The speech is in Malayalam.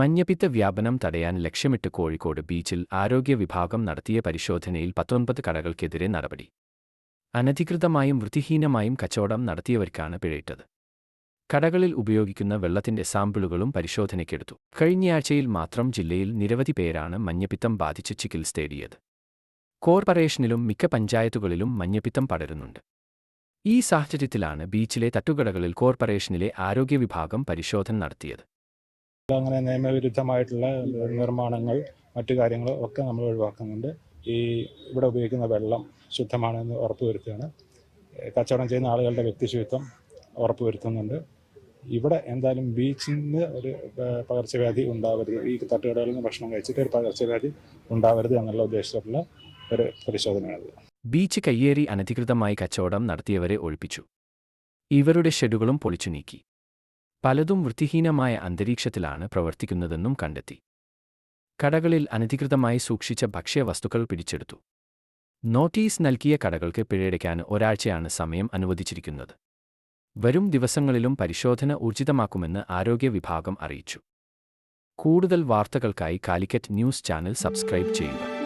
മഞ്ഞപ്പിത്ത വ്യാപനം തടയാൻ ലക്ഷ്യമിട്ട് കോഴിക്കോട് ബീച്ചിൽ ആരോഗ്യ വിഭാഗം നടത്തിയ പരിശോധനയിൽ പത്തൊൻപത് കടകൾക്കെതിരെ നടപടി. അനധികൃതമായും വൃത്തിഹീനമായും കച്ചവടം നടത്തിയവർക്കാണ് പിഴയിട്ടത്. കടകളിൽ ഉപയോഗിക്കുന്ന വെള്ളത്തിന്റെ സാമ്പിളുകളും പരിശോധനയ്ക്കെടുത്തു. കഴിഞ്ഞയാഴ്ചയിൽ മാത്രം ജില്ലയിൽ നിരവധി പേരാണ് മഞ്ഞപ്പിത്തം ബാധിച്ച് ചികിത്സ തേടിയത്. കോർപ്പറേഷനിലും മിക്ക പഞ്ചായത്തുകളിലും മഞ്ഞപ്പിത്തം പടരുന്നുണ്ട്. ഈ സാഹചര്യത്തിലാണ് ബീച്ചിലെ തട്ടുകടകളിൽ കോർപ്പറേഷനിലെ ആരോഗ്യ വിഭാഗം പരിശോധന നടത്തിയത്. അങ്ങനെ നിയമവിരുദ്ധമായിട്ടുള്ള നിർമ്മാണങ്ങൾ മറ്റു കാര്യങ്ങൾ ഒക്കെ നമ്മൾ ഒഴിവാക്കുന്നുണ്ട്. ഈ ഇവിടെ ഉപയോഗിക്കുന്ന വെള്ളം ശുദ്ധമാണെന്ന് ഉറപ്പുവരുത്തുകയാണ്. കച്ചവടം ചെയ്യുന്ന ആളുകളുടെ വ്യക്തിശുചിത്വം ഉറപ്പുവരുത്തുന്നുണ്ട്. ഇവിടെ എന്തായാലും ബീച്ചിൽ നിന്ന് ഒരു പകർച്ചവ്യാധി ഉണ്ടാവരുത്. ഈ തട്ടുകടകളിൽ നിന്ന് ഭക്ഷണം കഴിച്ചിട്ട് ഒരു പകർച്ചവ്യാധി ഉണ്ടാവരുത് എന്നുള്ള ഉദ്ദേശത്തിലുള്ള ഒരു പരിശോധനയാണ് ബീച്ച് കയ്യേറി അനധികൃതമായി കച്ചവടം നടത്തിയവരെ ഒഴിപ്പിച്ചു. ഇവരുടെ ഷെഡുകളും പൊളിച്ചു നീക്കി. പലതും വൃത്തിഹീനമായ അന്തരീക്ഷത്തിലാണ് പ്രവർത്തിക്കുന്നതെന്നും കണ്ടെത്തി. കടകളിൽ അനധികൃതമായി സൂക്ഷിച്ച ഭക്ഷ്യവസ്തുക്കൾ പിടിച്ചെടുത്തു. നോട്ടീസ് നൽകിയ കടകൾക്ക് പിഴയടയ്ക്കാൻ ഒരാഴ്ചയാണ് സമയം അനുവദിച്ചിരിക്കുന്നത്. വരും ദിവസങ്ങളിലും പരിശോധന ഊർജിതമാക്കുമെന്ന് ആരോഗ്യ വിഭാഗം അറിയിച്ചു. കൂടുതൽ വാർത്തകൾക്കായി കാലിക്കറ്റ് ന്യൂസ് ചാനൽ സബ്സ്ക്രൈബ് ചെയ്യുക.